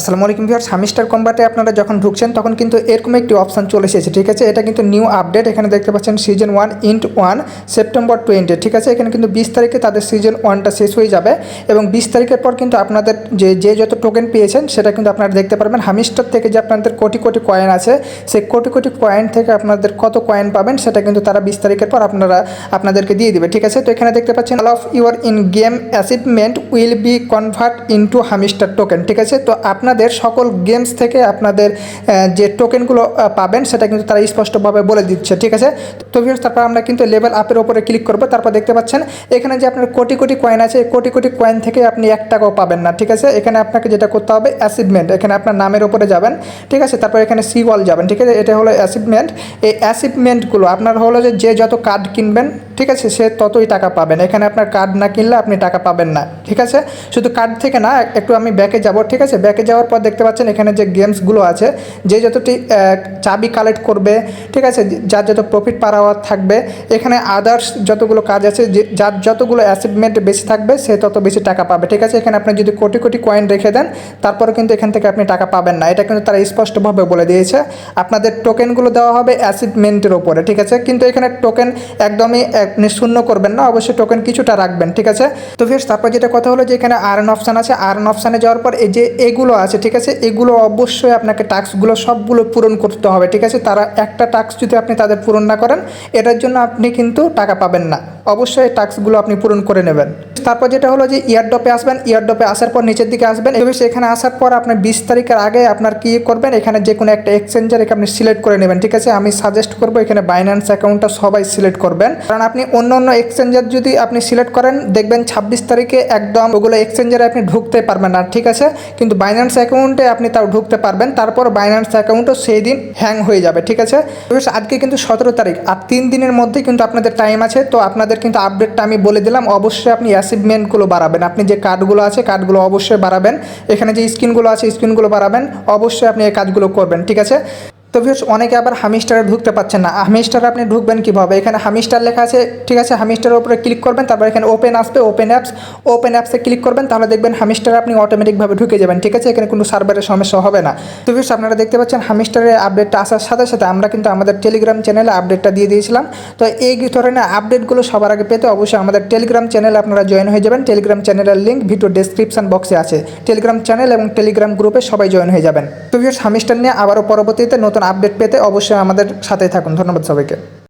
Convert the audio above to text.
আসসালামু আলাইকুম viewers hamster কম্বাটে আপনারা যখন ঢুকছেন, তখন কিন্তু এরকম একটি অপশান চলে এসেছে, ঠিক আছে? এটা কিন্তু নিউ আপডেট, এখানে দেখতে পাচ্ছেন season one int one, September twenty, ঠিক আছে? এখানে কিন্তু বিশ তারিখে তাদের সিজন ওয়ানটা শেষ হয়ে যাবে এবং বিশ তারিখের পর কিন্তু আপনাদের যে যে যত টোকেন পেয়েছেন, সেটা কিন্তু আপনারা দেখতে পারবেন। হামিস্টার থেকে যে আপনাদের কোটি কোটি কয়েন আছে, সেই কোটি কোটি কয়েন থেকে আপনাদের কত কয়েন পাবেন, সেটা কিন্তু তারা বিশ তারিখের পর আপনারা, আপনাদেরকে দিয়ে দিবে, ঠিক আছে? তো এখানে দেখতে পাচ্ছেন all of your in game achievement will be convert into hamster token ঠিক আছে? তো আপনাদের সকল গেমস থেকে আপনাদের যে টোকেনগুলো পাবেন, সেটা কিন্তু তারা স্পষ্টভাবে বলে দিচ্ছে, ঠিক আছে? তো ভিউয়ার্স তারপর আমরা কিন্তু লেভেল আপের ওপরে ক্লিক করব, তারপর দেখতে পাচ্ছেন, এখানে যে আপনার কোটি কোটি কয়েন আছে কোটি কোটি কয়েন থেকে আপনি এক টাকাও পাবেন না, ঠিক আছে? এখানে আপনাকে যেটা করতে হবে অ্যাচিভমেন্ট এখানে আপনার নামের ওপরে যাবেন, ঠিক আছে? তারপর এখানে সি ওয়াল যাবেন, ঠিক আছে? এটা হলো অ্যাচিভমেন্ট এই অ্যাচিভমেন্টগুলো আপনার হলো যে যত কার্ড কিনবেন ঠিক আছে, সে ততই টাকা পাবেন এখানে আপনার কার্ড না কিনলে আপনি টাকা পাবেন না, ঠিক আছে? শুধু কার্ড থেকে না, একটু আমি ব্যাকে যাব, ঠিক আছে? ব্যাকে যাওয়ার পর দেখতে পাচ্ছেন এখানে যে গেমসগুলো আছে, যে যতটি চাবি কালেক্ট করবে, ঠিক আছে? যার যত প্রফিট পার থাকবে, এখানে আদার্স যতগুলো কাজ আছে যার যতগুলো অ্যাচিভমেন্ট বেশি থাকবে, সে তত বেশি টাকা পাবে, ঠিক আছে? এখানে আপনি যদি কোটি কোটি কয়েন রেখে দেন তারপরে কিন্তু এখান থেকে আপনি টাকা পাবেন না। এটা কিন্তু তারা স্পষ্টভাবে বলে দিয়েছে। আপনাদের টোকেনগুলো দেওয়া হবে অ্যাচিভমেন্টের ওপরে ঠিক আছে? কিন্তু এখানে টোকেন একদমই আপনি শূন্য করবেন না, অবশ্যই টোকেন কিছুটা রাখবেন, ঠিক আছে? তো ফের তারপর যেটা কথা হলো যে এখানে আর্ন অপশান আছে আর্ন অপশানে যাওয়ার পর এই যে এগুলো আছে, ঠিক আছে, এগুলো অবশ্যই আপনাকে টাস্কগুলো সবগুলো পূরণ করতে হবে, ঠিক আছে? তারা একটা টাস্ক যদি আপনি তাদের পূরণ না করেন, এটার জন্য আপনি কিন্তু টাকা পাবেন না। অবশ্যই টাস্কগুলো আপনি পূরণ করে নেবেন। তারপর যেটা হলো যে ইয়ারডপে আসবেন ইয়ারডপে আসার পর নিচের দিকে আসবেন এবং সেখানে আসার পর আপনার বিশ তারিখের আগে আপনার কি করবেন, এখানে যে কোনো একটা এক্সচেঞ্জার আপনি সিলেক্ট করে নেবেন, ঠিক আছে? আমি সাজেস্ট করব এখানে বাইন্যান্স অ্যাকাউন্টটা সবাই সিলেক্ট করবেন। কারণ আপনি অন্য অন্য এক্সচেঞ্জার যদি আপনি সিলেক্ট করেন, দেখবেন ছাব্বিশ তারিখে একদম ওগুলো এক্সচেঞ্জারে আপনি ঢুকতে পারবেন না, ঠিক আছে? কিন্তু বাইন্যান্স অ্যাকাউন্টে আপনি তাও ঢুকতে পারবেন, তারপর বাইন্যান্স অ্যাকাউন্টও সেই দিন হ্যাং হয়ে যাবে, ঠিক আছে? আজকে কিন্তু সতেরো তারিখ, আর তিন দিনের মধ্যে কিন্তু আপনাদের টাইম আছে, তো আপনাদের কিন্তু আপডেটটা আমি বলে দিলাম। অবশ্যই আপনি অ্যাচিভমেন্টগুলো বাড়াবেন। আপনি যে কার্ডগুলো আছে কার্ডগুলো অবশ্যই বাড়াবেন। এখানে যে স্ক্রিনগুলো আছে স্ক্রিনগুলো বাড়াবেন। অবশ্যই আপনি এই কাজগুলো করবেন, ঠিক আছে? তো ভিউর্স অনেকে আবার হামিস্টারে ঢুকতে পারছেন না। হামিস্টারে আপনি ঢুকবেন কীভাবে? এখানে হামিস্টার লেখা আছে, ঠিক আছে? হামিস্টারের উপরে ক্লিক করবেন, তারপর এখানে ওপেন আসবে ওপেন অ্যাপস ওপেন অ্যাপসে ক্লিক করবেন, তাহলে দেখবেন হামিস্টারে আপনি অটোমেটিকভাবে ঢুকে যাবেন, ঠিক আছে? এখানে কোনো সার্ভারের সমস্যা হবে না। তো ভিউর্স আপনারা দেখতে পাচ্ছেন হামিস্টারের আপডেটটা আসার সাথে সাথে আমরা কিন্তু আমাদের টেলিগ্রাম চ্যানেলে আপডেটটা দিয়ে দিয়েছিলাম। তো এই ধরনের আপডেটগুলো সবার আগে পেতে অবশ্যই আমাদের টেলিগ্রাম চ্যানেলে আপনারা জয়েন হয়ে যাবেন। টেলিগ্রাম চ্যানেলের লিঙ্ক ভিডিও ডেসক্রিপশন বক্সে আছে। টেলিগ্রাম চ্যানেল এবং টেলিগ্রাম গ্রুপে সবাই জয়েন হয়ে যাবেন। তো ভিউর্স হামিস্টার নিয়ে আবারও পরবর্তীতে নতুন আপডেট পেতে অবশ্যই আমাদের সাথেই থাকুন। ধন্যবাদ সবাইকে।